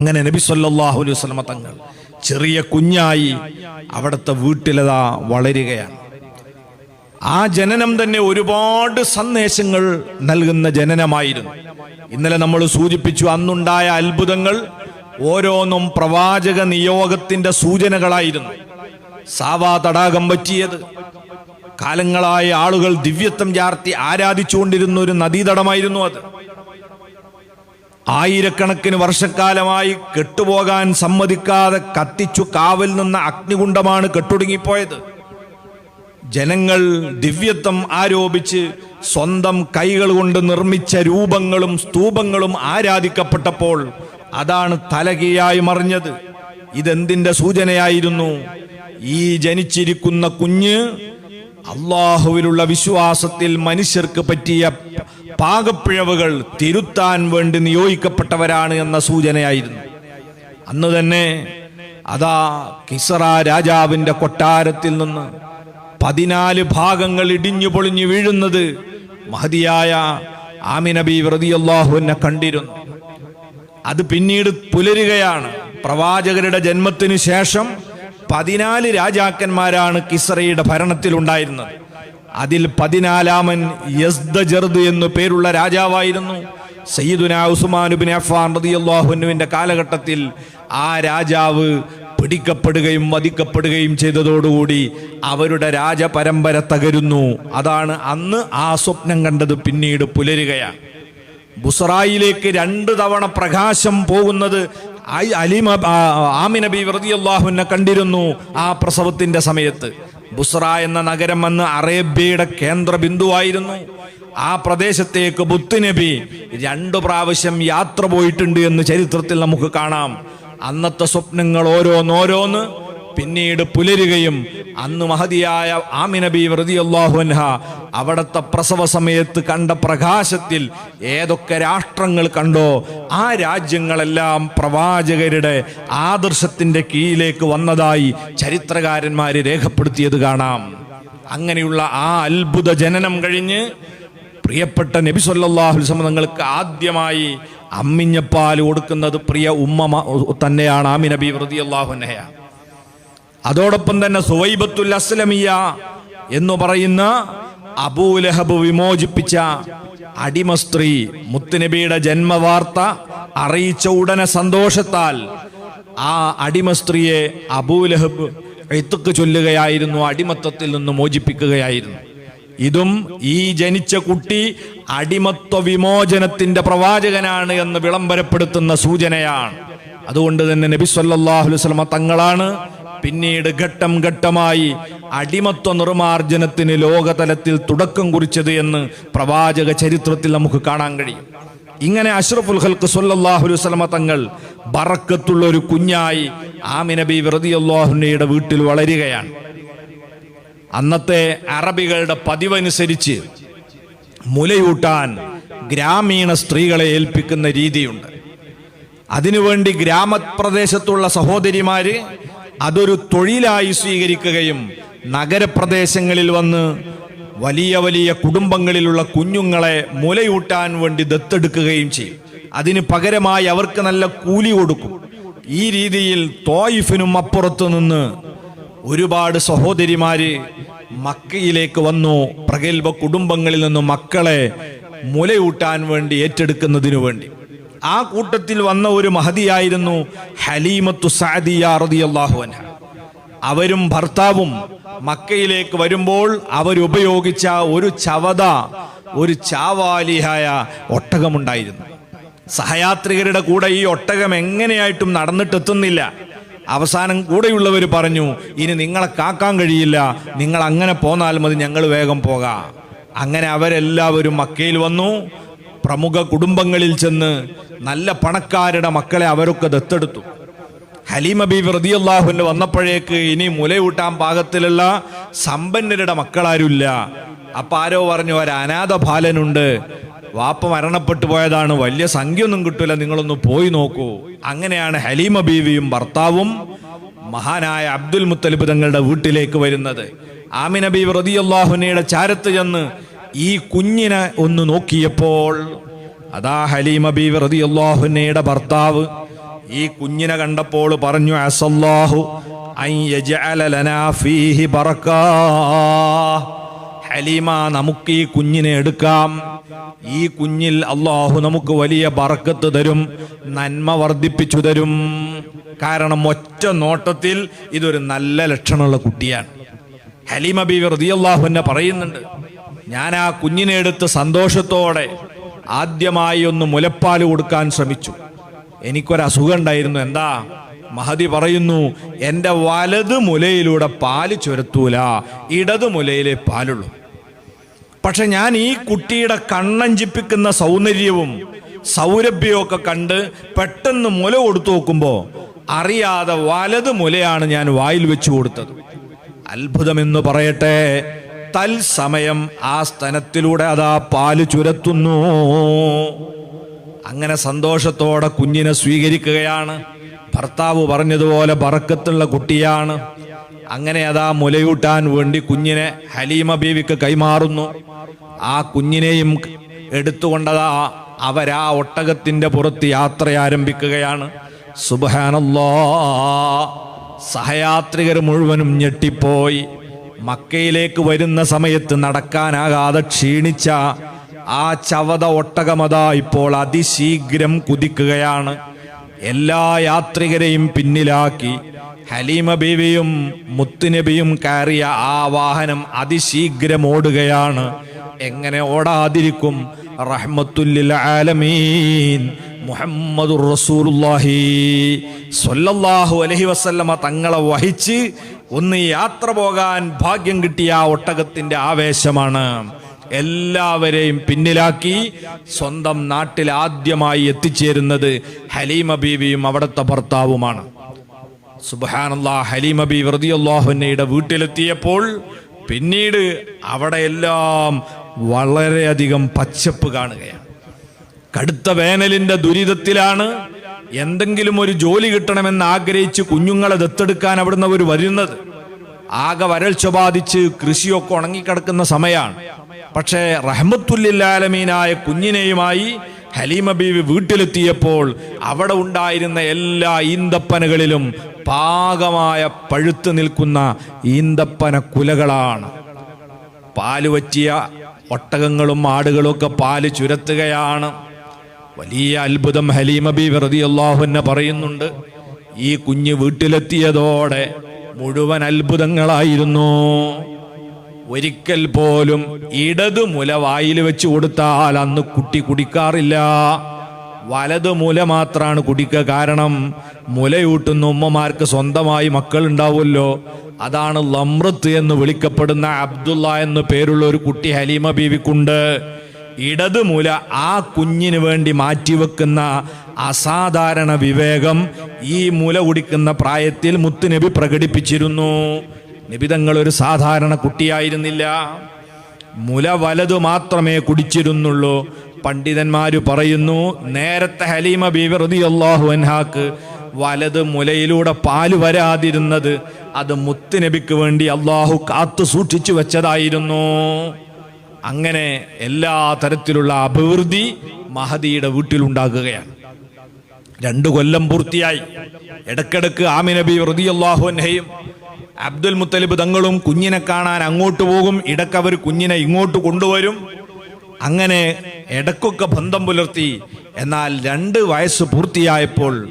അങ്ങനെ നബി സല്ലാഹു അലൈഹി വസല്ലമ തങ്ങൾ ചെറിയ കുഞ്ഞായി അവിടുത്തെ വീട്ടിലതാ വളരുകയാണ്. ആ ജനനം തന്നെ ഒരുപാട് സന്ദേശങ്ങൾ നൽകുന്ന ജനനമായിരുന്നു. ഇന്നലെ നമ്മൾ സൂചിപ്പിച്ചു അന്നുണ്ടായ അത്ഭുതങ്ങൾ ഓരോന്നും പ്രവാചക നിയോഗത്തിന്റെ സൂചനകളായിരുന്നു. സാവാ തടാകം പറ്റിയത്. കാലങ്ങളായ ആളുകൾ ദിവ്യത്വം ചാർത്തി ആരാധിച്ചുകൊണ്ടിരുന്ന ഒരു നദീതടമായിരുന്നു അത്. ആയിരക്കണക്കിന് വർഷക്കാലമായി കെട്ടുപോകാൻ സമ്മതിക്കാതെ കത്തിച്ചു കാവൽ നിന്ന അഗ്നികുണ്ഡമാണ് കെട്ടുടുങ്ങിപ്പോയത്. ജനങ്ങൾ ദിവ്യത്വം ആരോപിച്ച് സ്വന്തം കൈകൾ കൊണ്ട് നിർമ്മിച്ച രൂപങ്ങളും സ്തൂപങ്ങളും ആരാധിക്കപ്പെട്ടപ്പോൾ അതാണ് തലകീയായി മറിഞ്ഞത്. ഇതെന്തിന്റെ സൂചനയായിരുന്നു? ഈ ജനിച്ചിരിക്കുന്ന കുഞ്ഞ് അള്ളാഹുവിലുള്ള വിശ്വാസത്തിൽ മനുഷ്യർക്ക് പറ്റിയ പാകപ്പിഴവുകൾ തിരുത്താൻ വേണ്ടി നിയോഗിക്കപ്പെട്ടവരാണ് എന്ന സൂചനയായിരുന്നു. അന്ന് തന്നെ അതാ കിസറ രാജാവിന്റെ കൊട്ടാരത്തിൽ നിന്ന് പതിനാല് ഭാഗങ്ങൾ ഇടിഞ്ഞു പൊളിഞ്ഞു വീഴുന്നത് മഹതിയായ ആമിനബി വ്രതിയല്ലാഹുവിനെ കണ്ടിരുന്നു. അത് പിന്നീട് പുലരുകയാണ്. പ്രവാചകരുടെ ജന്മത്തിനു ശേഷം പതിനാല് രാജാക്കന്മാരാണ് കിസ്രയുടെ ഭരണത്തിലുണ്ടായിരുന്നത്. അതിൽ പതിനാലാമൻ യസ്ദജർദ് എന്നു പേരുള്ള രാജാവായിരുന്നു. സയ്യിദുന ഉസ്മാനുബിൻ അഫാൻ കാലഘട്ടത്തിൽ ആ രാജാവ് പിടിക്കപ്പെടുകയും വധിക്കപ്പെടുകയും ചെയ്തതോടുകൂടി അവരുടെ രാജപരമ്പര തകരുന്നു. അതാണ് അന്ന് ആ സ്വപ്നം കണ്ടത് പിന്നീട് പുലരുകയാണ്. ബുസറായിലേക്ക് രണ്ട് തവണ പ്രകാശം പോകുന്നത് അലിമ ആ- ആമിനബി വ്രതിയല്ലാഹുവിനെ കണ്ടിരുന്നു ആ പ്രസവത്തിന്റെ സമയത്ത്. ബുസ്ര എന്ന നഗരം അന്ന് അറേബ്യയുടെ കേന്ദ്ര ബിന്ദുവായിരുന്നു ആ പ്രദേശത്തേക്ക് ബുത്തുനബി രണ്ടു പ്രാവശ്യം യാത്ര പോയിട്ടുണ്ട് എന്ന് ചരിത്രത്തിൽ നമുക്ക് കാണാം. അന്നത്തെ സ്വപ്നങ്ങൾ ഓരോന്നോരോന്ന് പിന്നീട് പുലരുകയും അന്ന് മഹതിയായ ആമിനബി വ്രതിയല്ലാഹു അൻഹ അവിടുത്തെ പ്രസവ സമയത്ത് കണ്ട പ്രകാശത്തിൽ ഏതൊക്കെ രാഷ്ട്രങ്ങൾ കണ്ടോ ആ രാജ്യങ്ങളെല്ലാം പ്രവാചകരുടെ ആദർശത്തിന്റെ കീഴിലേക്ക് വന്നതായി ചരിത്രകാരന്മാര് രേഖപ്പെടുത്തിയത് കാണാം. അങ്ങനെയുള്ള ആ അത്ഭുത ജനനം കഴിഞ്ഞ് പ്രിയപ്പെട്ട നബി സല്ലല്ലാഹു അലൈഹി വസല്ലം തങ്ങൾക്ക് ആദ്യമായി അമ്മിഞ്ഞപ്പാൽ കൊടുക്കുന്നത് പ്രിയ ഉമ്മ തന്നെയാണ് ആമി നബി റളിയല്ലാഹു അൻഹയാണ് അതോടൊപ്പം തന്നെ സുവൈബത്തുൽ അസ്ലമിയ എന്ന് പറയുന്ന അബൂലഹബ് വിമോചിപ്പിച്ച അടിമ സ്ത്രീ മുത്തുനബിയുടെ ജന്മവാർത്ത അറിയിച്ച ഉടനെ സന്തോഷത്താൽ ആ അടിമ സ്ത്രീയെ അബൂലഹബ് എത്തുക്ക് ചൊല്ലുകയായിരുന്നു അടിമത്തത്തിൽ നിന്ന് മോചിപ്പിക്കുകയായിരുന്നു. ഇതും ഈ ജനിച്ച കുട്ടി അടിമത്വ വിമോചനത്തിന്റെ പ്രവാചകനാണ് എന്ന് വിളംബരപ്പെടുത്തുന്ന സൂചനയാണ്. അതുകൊണ്ട് തന്നെ നബി തങ്ങളാണ് പിന്നീട് ഘട്ടം ഘട്ടമായി അടിമത്വ നിർമാർജനത്തിന് ലോകതലത്തിൽ തുടക്കം കുറിച്ചത് എന്ന് പ്രവാചക ചരിത്രത്തിൽ നമുക്ക് കാണാൻ കഴിയും. ഇങ്ങനെ അഷ്റഫുൽ ഹൽക്ക് സൊല്ലാഹുലു സ്വലമ തങ്ങൾ ബറക്കത്തുള്ള ഒരു കുഞ്ഞായി ആമിനബി അള്ളാഹുനയുടെ വീട്ടിൽ വളരുകയാണ്. അന്നത്തെ അറബികളുടെ പതിവനുസരിച്ച് മുലയൂട്ടാൻ ഗ്രാമീണ സ്ത്രീകളെ ഏൽപ്പിക്കുന്ന രീതിയുണ്ട്. അതിനുവേണ്ടി ഗ്രാമപ്രദേശത്തുള്ള സഹോദരിമാര് അതൊരു തൊഴിലായി സ്വീകരിക്കുകയും നഗരപ്രദേശങ്ങളിൽ വന്ന് വലിയ വലിയ കുടുംബങ്ങളിലുള്ള കുഞ്ഞുങ്ങളെ മുലയൂട്ടാൻ വേണ്ടി ദത്തെടുക്കുകയും ചെയ്യും. അതിന് പകരമായി അവർക്ക് നല്ല കൂലി കൊടുക്കും. ഈ രീതിയിൽ തോയിഫിനും അപ്പുറത്തു നിന്ന് ഒരുപാട് സഹോദരിമാര് മക്കയിലേക്ക് വന്നു. പ്രഗത്ഭ കുടുംബങ്ങളിൽ നിന്നും മക്കളെ മുലയൂട്ടാൻ വേണ്ടി ഏറ്റെടുക്കുന്നതിനു വേണ്ടി. ആ കൂട്ടത്തിൽ വന്ന ഒരു മഹതിയായിരുന്നു ഹലീമത്തു സാദിയ റളിയല്ലാഹു അൻഹ. അവരും ഭർത്താവും മക്കയിലേക്ക് വരുമ്പോൾ അവരുപയോഗിച്ച ഒരു ചവത ഒരു ചാവാലിഹായ ഒട്ടകമുണ്ടായിരുന്നു. സഹയാത്രികരുടെ കൂടെ ഈ ഒട്ടകം എങ്ങനെയായിട്ടും നടന്നിട്ടെത്തുന്നില്ല. അവസാനം കൂടെയുള്ളവർ പറഞ്ഞു ഇനി നിങ്ങളെ കാക്കാൻ കഴിയില്ല നിങ്ങൾ അങ്ങനെ പോന്നാൽ മതി ഞങ്ങൾ വേഗം പോകാം. അങ്ങനെ അവരെല്ലാവരും മക്കയിൽ വന്നു. പ്രമുഖ കുടുംബങ്ങളിൽ ചെന്ന് നല്ല പണക്കാരുടെ മക്കളെ അവരൊക്കെ ദത്തെടുത്തു. ഹലീമ ബീബി റതിയല്ലാഹുവിന് വന്നപ്പോഴേക്ക് ഇനി മുലയൂട്ടാൻ പാകത്തിലുള്ള സമ്പന്നരുടെ മക്കളാരുമില്ല. അപ്പൊ ആരോ പറഞ്ഞു ഒരു അനാഥ ബാലനുണ്ട്. വാപ്പ മരണപ്പെട്ടു പോയതാണ്. വലിയ സംഖ്യയൊന്നും കിട്ടൂല. നിങ്ങളൊന്ന് പോയി നോക്കൂ. അങ്ങനെയാണ് ഹലീമ ബീവിയും ഭർത്താവും മഹാനായ അബ്ദുൽ മുത്തലിബ് തങ്ങളുടെ വീട്ടിലേക്ക് വരുന്നത്. ആമിനബി റതിയല്ലാഹുനയുടെ ചാരത്ത് ചെന്ന് ഈ കുഞ്ഞിനെ ഒന്ന് നോക്കിയപ്പോൾ അതാ ഹലീമ ബീവി റളിയല്ലാഹുവിനയുടെ ഭർത്താവ്. ഈ കുഞ്ഞിനെ കണ്ടപ്പോൾ പറഞ്ഞു അസല്ലാഹു ഹലീമ നമുക്ക് ഈ കുഞ്ഞിനെ എടുക്കാം. ഈ കുഞ്ഞിൽ അള്ളാഹു നമുക്ക് വലിയ ബറക്കത്ത് തരും നന്മ വർദ്ധിപ്പിച്ചു തരും. കാരണം ഒറ്റ നോട്ടത്തിൽ ഇതൊരു നല്ല ലക്ഷണമുള്ള കുട്ടിയാണ്. ഹലീമ ബീവി റളിയല്ലാഹു എന്നെ പറയുന്നുണ്ട് ഞാൻ ആ കുഞ്ഞിനെ എടുത്ത് സന്തോഷത്തോടെ ആദ്യമായി ഒന്ന് മുലപ്പാൽ കൊടുക്കാൻ ശ്രമിച്ചു. എനിക്കൊരസുഖം ഉണ്ടായിരുന്നു എന്താ? മഹതി പറയുന്നു എന്റെ വലത് മുലയിലൂടെ പാൽ ചുരത്തൂല ഇടത് മുലയിലെ പാലുള്ളൂ. പക്ഷെ ഞാൻ ഈ കുട്ടിയുടെ കണ്ണഞ്ചിപ്പിക്കുന്ന സൗന്ദര്യവും സൗരഭ്യവും ഒക്കെ കണ്ട് പെട്ടെന്ന് മുല കൊടുത്തു നോക്കുമ്പോൾ അറിയാതെ വലത് മുലയാണ് ഞാൻ വായിൽ വെച്ചു കൊടുത്തത്. അത്ഭുതമെന്ന് പറയട്ടെ തൽസമയം ആ സ്തനത്തിലൂടെ അതാ പാൽ ചുരത്തുന്നു. അങ്ങനെ സന്തോഷത്തോടെ കുഞ്ഞിനെ സ്വീകരിക്കുകയാണ്. ഭർത്താവ് പറഞ്ഞതുപോലെ ബറക്കത്തുള്ള കുട്ടിയാണ്. അങ്ങനെ അതാ മുലയൂട്ടാൻ വേണ്ടി കുഞ്ഞിനെ ഹലീമ ബീവിക്ക് കൈമാറുന്നു. ആ കുഞ്ഞിനെയും എടുത്തുകൊണ്ടതാ അവരാ ഒട്ടകത്തിന്റെ പുറത്ത് യാത്ര ആരംഭിക്കുകയാണ്. സുബാനല്ലോ സഹയാത്രികർ മുഴുവനും ഞെട്ടിപ്പോയി. മക്കയിലേക്ക് വരുന്ന സമയത്ത് നടക്കാനാകാതെ ക്ഷീണിച്ച ആ ചവത ഒട്ടകമത ഇപ്പോൾ അതിശീഘ്രം കുതിക്കുകയാണ്. എല്ലാ യാത്രികരെയും പിന്നിലാക്കി ഹലീമ ബീവിയും മുത്തുനബിയും കയറിയ ആ വാഹനം അതിശീഘ്രം ഓടുകയാണ്. എങ്ങനെ ഓടാതിരിക്കും? റഹ്മത്തുല്ലിൽ ആലമീൻ. മുഹമ്മദുർ റസൂലുള്ളാഹി സ്വല്ലല്ലാഹു അലൈഹി വസല്ലമ തങ്ങളെ വഹിച്ച് ഒന്ന് യാത്ര പോകാൻ ഭാഗ്യം കിട്ടിയ ആ ഒട്ടകത്തിന്റെ ആവേശമാണ്. എല്ലാവരെയും പിന്നിലാക്കി സ്വന്തം നാട്ടിൽ ആദ്യമായി എത്തിച്ചേരുന്നത് ഹലീമ ബീവിയും അവിടുത്തെ ഭർത്താവുമാണ്. സുബാനല്ലാ ഹലീമ ബി വ്രതിയല്ലാഹുന്നയുടെ വീട്ടിലെത്തിയപ്പോൾ പിന്നീട് അവിടെയെല്ലാം വളരെയധികം പച്ചപ്പ് കാണുകയാണ്. കടുത്ത വേനലിന്റെ ദുരിതത്തിലാണ് എന്തെങ്കിലും ഒരു ജോലി കിട്ടണമെന്ന് ആഗ്രഹിച്ച് കുഞ്ഞുങ്ങളെ ദത്തെടുക്കാൻ അവിടുന്ന് അവർ വരുന്നത്. ആകെ വരൾച്ച ബാധിച്ച് കൃഷിയൊക്കെ ഉണങ്ങിക്കിടക്കുന്ന സമയമാണ്. പക്ഷേ റഹ്മത്തുല്ലാലമീനായ കുഞ്ഞിനെയുമായി ഹലീമ ബീവി വീട്ടിലെത്തിയപ്പോൾ അവിടെ ഉണ്ടായിരുന്ന എല്ലാ ഈന്തപ്പനകളിലും പാകമായ പഴുത്തു നിൽക്കുന്ന ഈന്തപ്പന കുലകളാണ്. പാൽ വറ്റിയ ഒട്ടകങ്ങളും ആടുകളും ഒക്കെ പാൽ ചുരത്തുകയാണ്. വലിയ അത്ഭുതം ഹലീമ ബി വെറുതി അള്ളാഹുന്നെ പറയുന്നുണ്ട്. ഈ കുഞ്ഞ് വീട്ടിലെത്തിയതോടെ മുഴുവൻ അത്ഭുതങ്ങളായിരുന്നു. ഒരിക്കൽ പോലും ഇടതു മുല വായിൽ വെച്ച് കൊടുത്താൽ അന്ന് കുട്ടി കുടിക്കാറില്ല. വലതു മുല മാത്രമാണ് കുടിക്കുക. കാരണം മുലയൂട്ടുന്ന ഉമ്മമാർക്ക് സ്വന്തമായി മക്കൾ ഉണ്ടാവുമല്ലോ അതാണ് ലമ്രത്ത് എന്ന് വിളിക്കപ്പെടുന്ന അബ്ദുള്ള എന്ന് പേരുള്ള ഒരു കുട്ടി ഹലീമ ബീവിക്കുണ്ട് ഇടത് മുല ആ കുഞ്ഞിന് വേണ്ടി മാറ്റിവെക്കുന്ന അസാധാരണ വിവേകം ഈ മുല കുടിക്കുന്ന പ്രായത്തിൽ മുത്തുനബി പ്രകടിപ്പിച്ചിരുന്നു. നിബിതങ്ങൾ ഒരു സാധാരണ കുട്ടിയായിരുന്നില്ല. മുല വലതു മാത്രമേ കുടിച്ചിരുന്നുള്ളൂ. പണ്ഡിതന്മാര് പറയുന്നു നേരത്തെ ഹലീമ ബീവി റളിയല്ലാഹു അൻഹാക്ക് വലത് മുലയിലൂടെ പാൽ വരാതിരുന്നത് അത് മുത്തുനബിക്ക് വേണ്ടി അള്ളാഹു കാത്തു സൂക്ഷിച്ചു വെച്ചതായിരുന്നു. അങ്ങനെ എല്ലാ തരത്തിലുള്ള അഭിവൃദ്ധി മഹദിയുടെ വീട്ടിലുണ്ടാകുകയാണ്. രണ്ടു കൊല്ലം പൂർത്തിയായി. ഇടക്കിടക്ക് ആമിനബി റതിയല്ലാഹുനയും അബ്ദുൽ മുത്തലിബ് തങ്ങളും കുഞ്ഞിനെ കാണാൻ അങ്ങോട്ട് പോകും. ഇടയ്ക്ക് അവർ കുഞ്ഞിനെ ഇങ്ങോട്ട് കൊണ്ടുവരും. അങ്ങനെ ഇടക്കൊക്കെ ബന്ധം പുലർത്തി. എന്നാൽ രണ്ട് വയസ്സ് പൂർത്തിയായപ്പോൾ